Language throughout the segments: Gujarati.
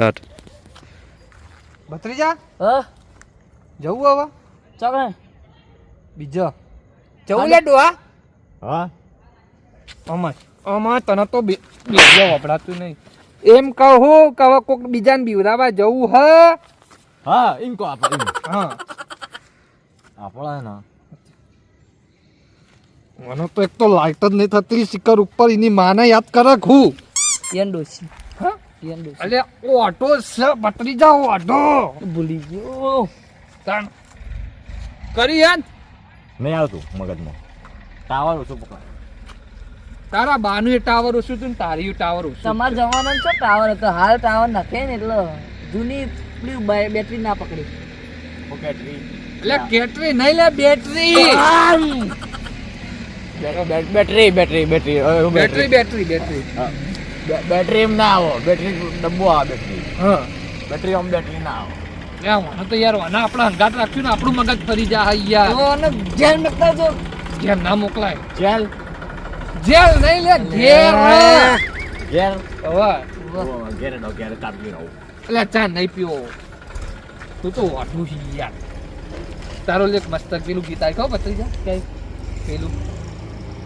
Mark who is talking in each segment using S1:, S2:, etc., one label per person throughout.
S1: સ્ટાર્ટ.
S2: ભત્રીજા?
S3: હ?
S2: જવું હવે?
S3: ચોકને
S2: બીજો. જવું લે ડોહા
S4: હા?
S2: અમાર. અમાર તને તો બે બેજો વપરાતું નહીં. એમ કહું કે હવે કોક બીજાને બીવરાવા જવું હ?
S4: હા એમ કહો આપણે
S2: હા.
S4: આપણા ના
S2: મને તો એક તો લાઈટ જ નહીં થતી શિખર ઉપર એની માને યાદ કરે હું?
S3: યન ડોસી
S2: અલે ઓટો છે ભત્રીજા ઓટો.
S3: ભૂલી ગયો.
S2: તાણ. કરી યાદ
S4: નહીં આવતું મગજમાં. ટાવર ઓછું પકડ.
S2: તારા બાનું એ ટાવર ઓછું હતું ને તારી ટાવર ઓછું
S3: તમારા જમાનો છે ટાવર હતો હાલ ટાવર નાખે ને એટલે જૂની પેલી બેટરી ના પકડી.
S4: બેટરી
S2: એટલે કેટરી નહીં લે battery
S4: battery battery battery
S2: battery battery battery
S4: battery એમ ના આવો બેટરી ડબ્બો આવે બેટરી
S2: હા
S4: બેટરી આમ બેટરી ના આવો
S2: લે મને તો યાર વાના આપણા હંગાત રાખ્યું ને આપણું મગજ ફરી જાય યાર
S3: તો અને જેલ મેકતા જો
S2: જેમ ના મોકલાય
S4: જેલ
S2: જેલ નહીં લે ઘેર હા.
S4: જેલ
S2: હવે
S4: ઘેર ડો ઘેર કાપી રહું
S2: એટલે ચા નહીં પીવો તું તો વાટું છે યાર તારો લેખ મસ્ત પેલું ગીત આવી ખબર પત્રી જા
S3: કઈ
S2: પેલું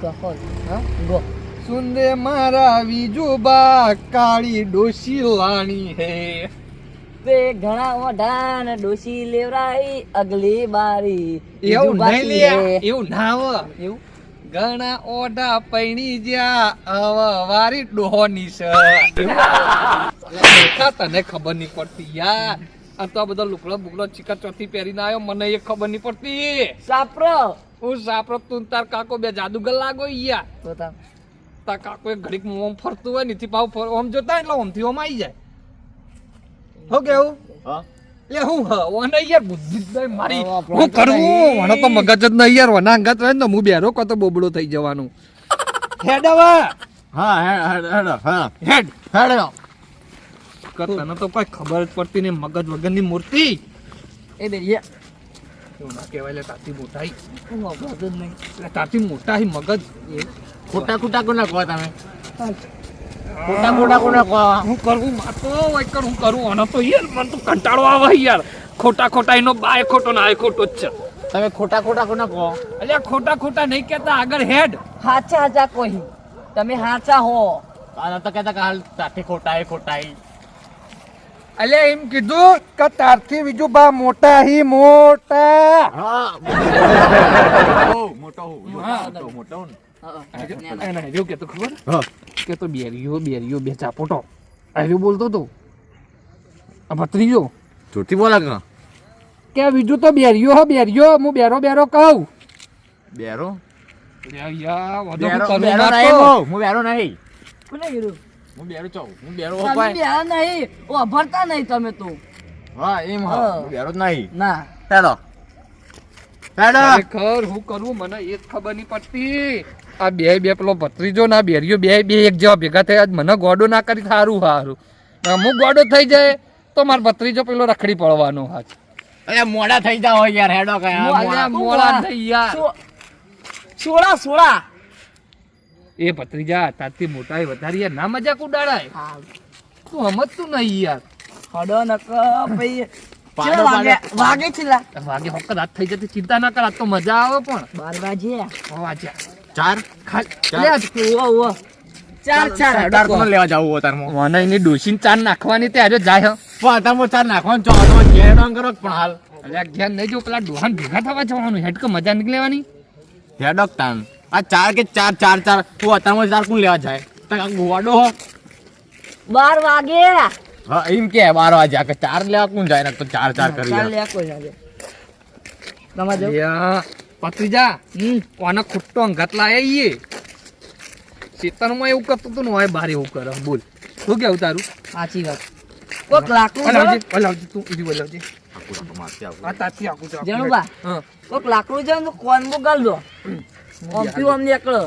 S3: કફલ
S2: હા
S3: ગો
S2: સુંદે મારા વિજુબા કાળી ડોશી લાણી હે.
S3: તે ઘણા મોઢાન ડોસી લેવરાઈ અગલી બારી.
S2: એવું નહીં લે એવું ના આવે
S3: એવું.
S2: ઘણા ઓઢા પૈણી જ્યાં હવે વારી ડોહોની છે. તને ખબર નહીં પડતી યાર. આ તો આ બધા લુકડો બુકડો ચીકા ચોથી પહેરીને આવ્યો મને એ ખબર નહીં પડતી.
S3: સાપરો.
S2: હું સાપરો તું તાર કાકો બે જાદુગર લાગો યાર.
S3: બતા
S2: કાકો એક ઘડીક ઓમ ફરતું હોય નીથી પાવ ફર ઓમ જોતા એટલે ઓમથી ઓમ આવી જાય. હો કેવું લે હું હ ઓને યાર બુદ્ધિ જ મારી હું
S3: તો
S2: મને તો મગજ જ નહીં યાર વના અંગત રહે ને હું બેરો કો તો બોબડો થઈ જવાનું. હેડ હવે.
S4: હા હેડ હેડ હેડ હા.
S2: હેડ.
S4: હેડ.
S2: તને તો કોઈ ખબર જ પડતી નહીં મગજ વગરની મૂર્તિ.
S3: એ
S2: એવું ના કહેવાય એટલે તાતી મોટાઈ.
S3: હું વાપરતો જ નહીં.
S2: એટલે તાતી મોટા હી મગજ એ
S4: ખોટા ખોટા કોના કહો તમે? ખોટા ખોટા કોના કહો
S2: હું કરું માતો કર હું કરું. અને તો યાર મને તો કંટાળો આવે યાર. ખોટા ખોટા એનો બાય ખોટો ના આય ખોટો જ છે.
S4: તમે ખોટા ખોટા કોના કહો
S2: એટલે ખોટા ખોટા નહીં કહેતા આગળ હેડ.
S3: હાચા હાચા કોઈ. તમે હાચા હો.
S4: અને તો કહેતા કે હાલ સાથે ખોટા એ ખોટા એ
S2: અલ્યા એમ કીધું કે તારથી બીજું બા મોટા હી મોટા.
S4: હા મોટો મોટો મોટો
S2: એને હર્યો કે તો ખબર? કે તો બે ચાપોટો હર્યો બોલતો તો. આ ભત્રીજો.
S4: બોલા કે?
S2: કે બીજું તો બેરીઓ હો બેરીઓ હું બેરો બેરો કહું.
S4: બેરો?
S2: યા વધુ
S4: બેરો
S2: કરું
S4: બેરો
S2: ના
S4: નહીં
S2: તો.
S4: હું હું બેરો નહીં.
S3: કોને કીધું
S4: હું બેરો છું. હું બેરો
S3: ઓપાય
S4: હોપાય
S3: નહીં. ઓ ભરતા નહીં તમે તો.
S4: હા એમ હા.
S3: હા.
S4: હું બેરો જ નહીં.
S3: ના.
S4: હેડો હેડો
S2: ખર હું કરું? મને એ જ ખબર નહીં પડતી. આ બે બે પેલો ભત્રીજો ના બેરીઓ બે બે એક જેવા ભેગા થયા. મને ગોડો ના કરી સારું સારું અમુક ગોડો થઈ જાય તો મારો ભત્રીજો પેલો રખડી પડવાનો હાથ.
S4: અરે મોડા થઈ જાવ યાર હેડો કયા
S2: મોડા. થઈ યાર.
S3: સોળા સોળા.
S2: એ ભત્રીજા તારથી મોટા એ વધારે યાર ના મજાક ઉડાડાય. તું સમજતું નહીં યાર.
S3: હડો નક ભાઈ વાગે. વાગે છેલ્લા?
S2: વાગે હોક રાત થઈ જતી ચિંતા ના કર આજ તો મજા આવે પણ.
S3: બાર
S4: ચાર?
S2: ખાલી
S3: ઓવો ઓવો ચાર ચાર
S4: હેડાર કોને લેવા જાવું અતારમાં
S2: મને એની ડોસીને ચાર નાખવાની તે આજે જાય
S4: પણ અતારમાં ચાર નાખવાનું ચો તમે ઘેર કરો પણ હાલ?
S2: અલ્યા ઘેર નહીં જો પેલા ડોહાન ભેગા થવા જવાનું હેડ કે મજા નીકળવાની
S4: હેડોક તાન. આ ચાર કે ચાર ચાર ચાર. તું અત્યારમાં ચાર કોણ લેવા જાય? તો આ ગોવાડો હો.
S3: બાર વાગે.
S4: હા એમ કે બાર વાગે. કે ચાર લેવા કોણ જાય? ને તો ચાર ચાર કરી
S3: ચાર
S4: લેવા
S3: લે કોઈ વાગે તમારે જો
S2: અલ્યા પત્રીજા
S3: હમ
S2: કોના ખુટ્ટો અંગાત લાયા ઈએ? ચેતનમાં એવું કરતું તું ને હોય બારે એવું કરે. બોલ. શું કેવું તારું?
S3: સાચી વાત. કોક લાકડું
S2: હલાવજે
S3: જો
S2: હલાવજે તું ઈરી હલાવજે આ તાતી આકુ છે
S3: બા.
S2: હા.
S3: કોક લાકડું છે ને તો કોનમો ગાલ દો. ઓમથી ઓમ નીકળો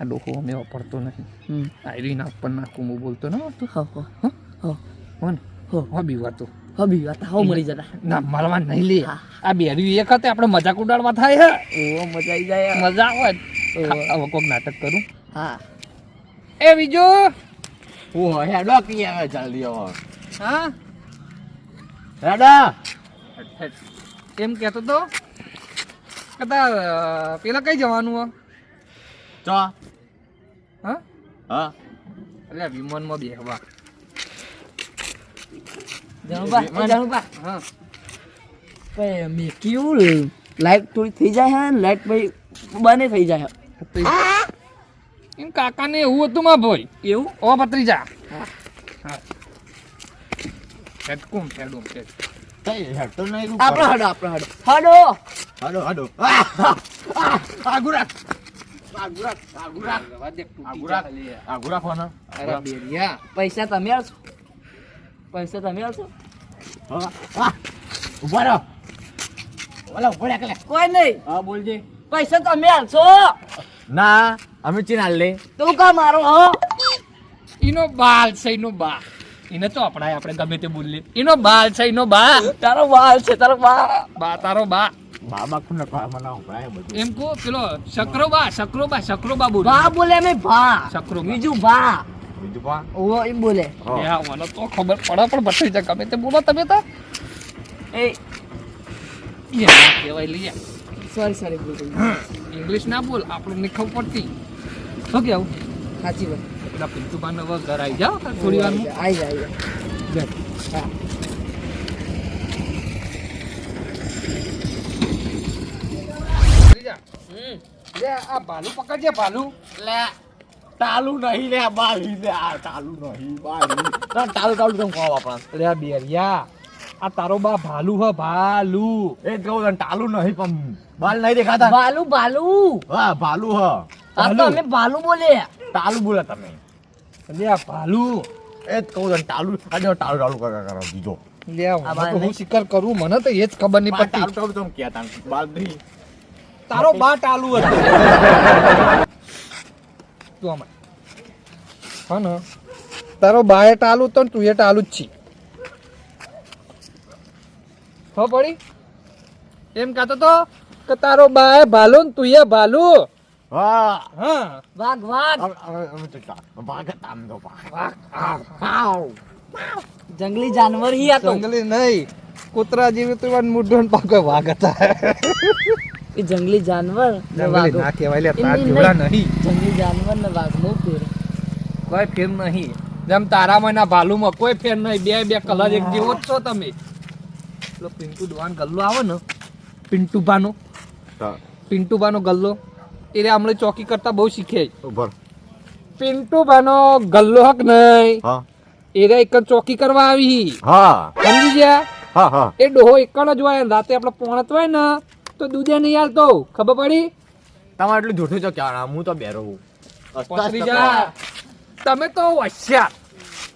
S2: આ ડોહો અમે વાપરતો નથી. આઈરીન આપણ નાખું હું બોલતો ને તું
S3: હો હો હો
S2: હો.
S3: હો.
S2: હો બીવાતો
S3: હબી વાત હો મરી જતા.
S2: ના મારવા નહીં લે.
S3: હા.
S2: આ બેરી એક હતી આપણે મજાક ઉડાડવા થાય હે.
S3: ઓ મજા આવી જાય.
S2: મજા આવે. હવે કોક નાટક કરું.
S3: હા.
S2: એ બીજો?
S4: ઓ હેડો કી આવે જલ્દી આવો.
S2: હા?
S4: હેડો.
S2: એમ કહેતો તો? કદા પેલા કઈ જવાનું હો
S4: ચો.
S2: હા?
S4: હા.
S2: એટલે વિમાનમાં બેહવા.
S3: કેવું લાઈટ થોડી થઈ જાય હે લાઈટ ભાઈ બને થઈ જાય એમ
S2: એમ કાકાને એવું હતું માં ભાઈ.
S3: એવું?
S2: ઓ ભત્રીજા. હા. હેડકુમ હેડુમ હેડ.
S3: આપણો હડો આપણો હડો. હડો!
S4: હાડો હાડો
S2: અરે બેરિયા
S3: પૈસા તમે આલશો પૈસા તમે આલશો
S4: હા ઊભા રહો ઓલા ઊભા કલે
S3: કોઈ નહીં
S4: હા બોલજે
S3: પૈસા તમે આલશો
S4: ના અમે ચીન લે
S3: તું કા મારો હો
S2: ઈનો બાલ છે ઈનો બા એને તો આપણા આપણે ગમે તે બોલીએ ઈનો બાલ છે ઈનો બા
S3: તારો વાલ છે તારો બા
S2: બા તારો બા
S4: બાબા કોને કહે મને ઉભરાય બધું.
S2: એમ કહો પેલો શકરો બા શકરો બા શકરો બા બોલ
S3: બોલે અમે ભા.
S2: શકરો
S3: બીજું ભા.
S4: બીજું
S3: એમ બોલે.
S2: હા. મને તો ખબર પડે પણ બતાવી જાય. ગમે તે બોલો તમે તો.
S3: એ.
S2: યા,
S3: સોરી સોરી બોલ
S2: ઇંગ્લિશ ના બોલ આપણે ખબર પડતી. શું કેવું
S3: સાચી વાત.
S2: પેલા હવે ઘર આવી જાઓ થોડી વાર
S3: આઈ જાય આઈ જાય હા.
S2: લે આ ભાલુ પકડજે ભાલુ.
S4: લે. તાલુ નહીં લે બાલી લે આ તાલુ નહીં બાલી તાલુ તાલુ તમે કહો આપણા
S2: લે બેરિયા આ તારો બા ભાલુ હ ભાલુ.
S4: એ કહું તને તાલુ નહીં પણ બાલ નહીં દેખાતા.
S3: બાલુ ભાલુ.
S4: હા ભાલુ હ.
S3: આ તો અમે બાલુ બોલે.
S4: તાલુ બોલે તમે.
S2: લે ભાલુ.
S4: એ જ કહું તને તાલુ. આજે તાલુ તાલુ કરા કરો બીજો.
S2: લે હું શિકાર કરું મને તો એ જ ખબર નહીં
S4: તાલુ
S2: પડતી.
S4: તાલુ તમે કહેતા બાલ નહીં.
S2: તારો બા ટાલુ હતો. તું આમાં. હા ને. તારો બાએ ટાલુ તો તું એ ટાલુ જ છી. હો પડી? એમ કહેતો તો કે તારો બાએ ભાલુ ને તું એ ભાલુ.
S4: હા.
S2: હા.
S3: વાઘ વાઘ.
S2: વાહ, આવ.
S3: જંગલી જાનવર હી આ તો.
S2: જંગલી નહીં. કૂતરા જેવી તું મૂઢો પાકો પાકે વાઘ હતા.
S3: એ જંગલી જાનવર ને
S2: જંગલી
S3: વાઘો.
S2: ના કહેવાય લે તાર જેવડા
S3: નહીં.
S2: નહીં.
S3: જંગલી જાનવર ને વાઘ બહુ ફેર.
S2: કોઈ ફેર નહીં. જેમ તારામાં ના ભાલુમાં કોઈ ફેર નહીં. બે બે કલર એક જેવો જ છો તમે. પેલો પિન્ટુ દુવાન ગલ્લો આવે ને પિન્ટુભાનો. પિન્ટુભાનો ગલ્લો. એ રે હમણાં ચોકી કરતા બહુ શીખે. પિન્ટુભાનો ગલ્લો હક નહીં.
S4: હા.
S2: એ રે એક જ ચોકી કરવા આવી.
S4: હા.
S2: સમજી ગયા?
S4: હા હા.
S2: એ ડોહો એકણ જ હોય રાતે આપણે પોણત હોય ને તો દૂધે નહીં હાલતો. ખબર પડી?
S4: તમારે એટલું જૂઠું છો ક્યાં? હું તો બેરો
S2: તમે તો હોશિયાર.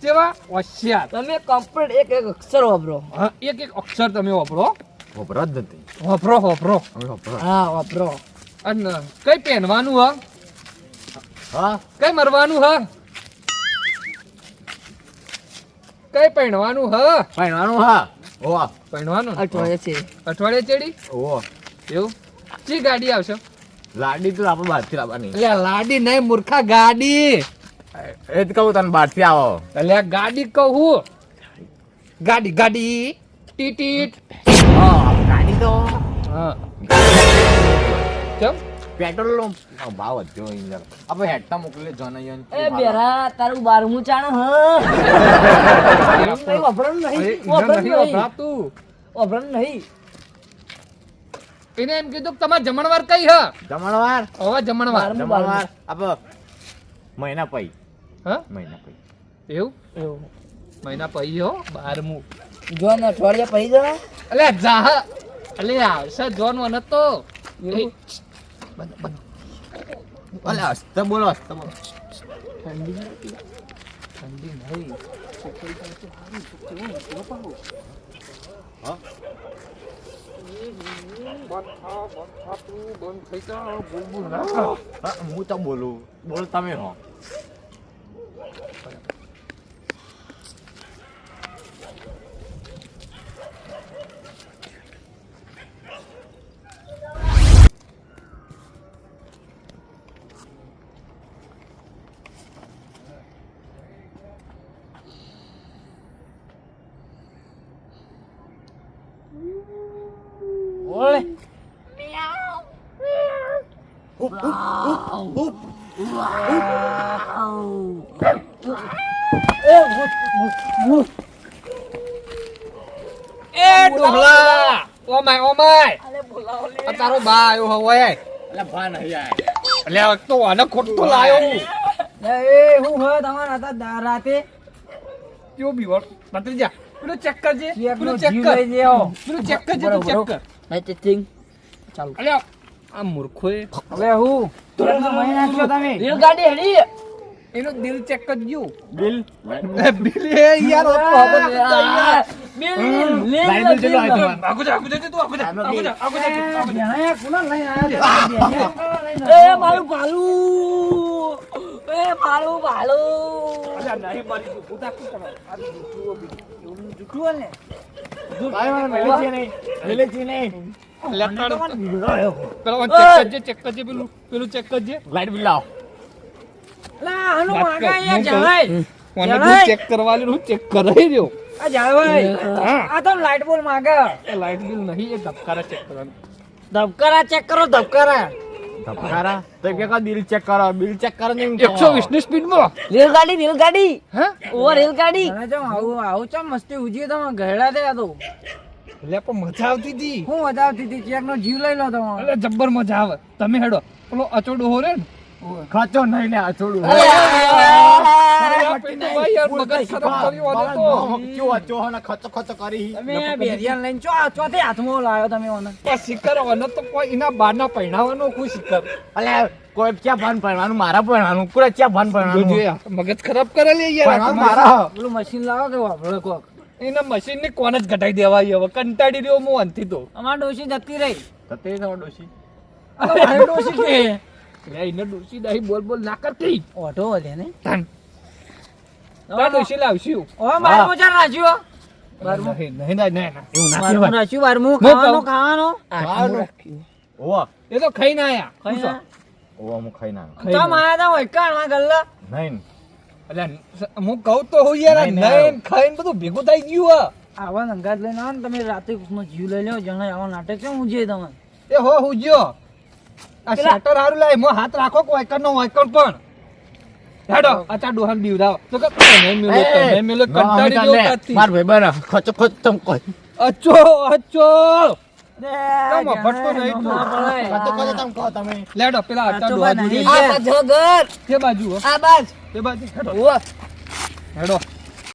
S2: કેવા? હોશિયાર.
S3: તમે કમ્પ્લીટ એક એક અક્ષર વાપરો.
S2: હા, એક એક અક્ષર તમે વાપરો.
S4: વપરા જ નથી.
S2: વાપરો વાપરો.
S3: હા વાપરો.
S2: અને કઈ પહેરવાનું હ?
S4: હા?
S2: કઈ મરવાનું હ? કઈ પહેરવાનું હ?
S4: પહેરવાનું હા. ઓવા.
S2: પહેરવાનું?
S3: અઠવાડિયે છે.
S2: અઠવાડિયે ચેડી?
S4: ઓવો.
S2: એવું? ચી ગાડી આવશે?
S4: લાડી તો આપણે બહારથી લાવવાની.
S2: એટલે લાડી નહીં મૂર્ખા ગાડી.
S4: એ જ કહું તને બહારથી આવો.
S2: એટલે ગાડી કહું. ગાડી ગાડી. ટીટીટ
S4: હા ગાડી તો.
S2: હા. કેમ?
S4: પેટ્રોલ નો ભાવ વધ્યો અહીંયા આપણે હેડતા મોકલે જનયન
S3: એ બેરા તારું બારમું ચાણ હ. નહીં
S2: અરે,
S3: નહીં
S2: વપરાતું.
S3: નહીં.
S2: એને એમ કીધું કે તમારે જમણવાર કઈ હ?
S4: જમણવાર?
S2: હવે જમણવાર.
S4: જમણવાર. આપ. મહિના પૈ
S2: હા?
S4: મહિના પઈ.
S2: એવું?
S3: એવું.
S2: મહિના પઈ હો? બારમું.
S3: જો ને અઠવાડિયા પઈ જવા.
S2: અલે જાહ અલે આવશે જોન વન તો.
S4: અલે હસ્ત બોલો હસ્ત બોલો.
S2: ઠંડી નહીં
S4: હા?
S2: બંધ થઈ જા બોલ બોલ ના
S4: હા, તો બોલું. બોલ તમે હો.
S2: એ ડોહલા ઓમાય ઓમાય! આ તારો બા આવ્યો હવે
S4: એટલે ભા નહીં આય
S2: એટલે તો આને ખોટો લાયો હું.
S5: એ હું હોય તમારા હતા રાતે.
S2: કેવો બીવર પેલું ચેક કરજે પેલું ચેક
S5: જીવ
S2: કર.
S5: લઈ લેવો.
S2: પેલું ચેક કરજે ચેક કર.
S5: ચાલુ.
S2: અલ્યા આ મૂર્ખોએ
S5: હવે હું રેલગાડી હેડી
S2: એનો દિલ ચેક કરજો
S4: બિલ
S2: બિલ એ યાર ઓતો હવે યાર
S5: બિલ
S4: લે લે તમારે?
S2: આગુ જા આગુ જા તું આગુ જા આગુ જા આગુ જા જા.
S5: એ મારું ભાલું એ મારું ભાલું
S2: અલ્યા નહીં મારી તું શું કરવા? આ
S5: જૂઠું ને
S4: ભાઈ મને નહીં, છે નહીં મિલે છે નહીં
S2: ચેક ચેક કરજે પેલું પેલું ચેક કરજે.
S4: લાઈટ બિલ લાવો.
S5: લા આનું
S2: વાત કર,
S5: માગા યાર
S2: હું કહું.
S5: જવાય
S2: મને
S5: જવાય.
S2: તું ચેક કરવા હું ચેક કરાઈ રહ્યો.
S5: આ જવાય
S2: હા.
S5: આ તો લાઈટ બોલ માગે.
S2: લાઈટ બિલ નહીં એ ધબકારા ચેક કરવાનું.
S5: ધબકારા ચેક કરો ધબકારા.
S4: ધબકારા? તો કે કા બિલ ચેક કરો. બિલ ચેક કરો ને એમ કહો.
S2: એકસો વીસની સ્પીડમાં
S5: રેલગાડી રેલગાડી.
S2: હા?
S5: ઓવર રેલગાડી. આવું આવું ચમ મસ્તી ઉજી તમે ગયડા દે આ તો.
S2: એટલે પણ મજા આવતી હતી.
S5: હું મજા આવતી હતી ચેક નો જીવ લઈ લો તમે.
S2: એટલે જબ્બર મજા આવે. તમે હેડો. પેલો અચોડો હો રે ને
S4: ખર્ચો નહીં ને અચોડો. મારા
S2: જોજો મગજ ખરાબ કરે લે યાર.
S4: મારા.
S5: પેલું મશીન લાવો કે વાપરો કોક.
S2: એના મશીનની કોણ જ ઘટાઈ દેવાય હવે? કંટાળી રહ્યો હું અંતી તો.
S5: અમાર ડોશી જતી રહી.
S4: તતે તમારો ડોશી.
S5: મારી ડોશી કે
S2: લે એને ડોશી દાઈ બોલ બોલ ના કરતી.
S5: ઓટો વધે ને.
S2: તન. તાર ડોશી લાવશું.
S5: ઓ માર મોજા નાખ્યો
S2: નહીં નહીં નહીં નહીં, એવું ના
S5: બારમું
S2: કહેવાય.
S5: નાખ્યું બારમું ખાવાનો
S2: ખાવાનો.
S5: ખાવાનું.
S2: ખાવાનું.
S4: ઓવા.
S2: એ તો ખાઈને આયા.
S5: ખાઈ ના.
S4: ઓવા હું ખાઈ ના
S5: તો માયા તો હોય વૈકાણમાં ગલ્લા
S4: નહીં.
S2: હું કહું તો હું યાર.
S4: નહીં
S2: ખાઈને બધું ભેગું થઈ ગયું આ.
S5: આવા નંગાત લઈને આવો ને તમે રાતે કૃષ્ણ જીવ લઈ લ્યો જણાય આવા નાટક હું ઉજે તમે?
S2: એ હો હું જો આ શટર હારું લાય મો હાથ રાખો વાયકર નો વાયકર પણ. હેડો અચા દીવ બીવડાવ. તો કે તમે મેલો તમે મેલો કંટાળી ગયો.
S4: માર ભાઈ બરા ખચ ખચ તમ કોઈ.
S2: અચો અચો.
S5: બાજુ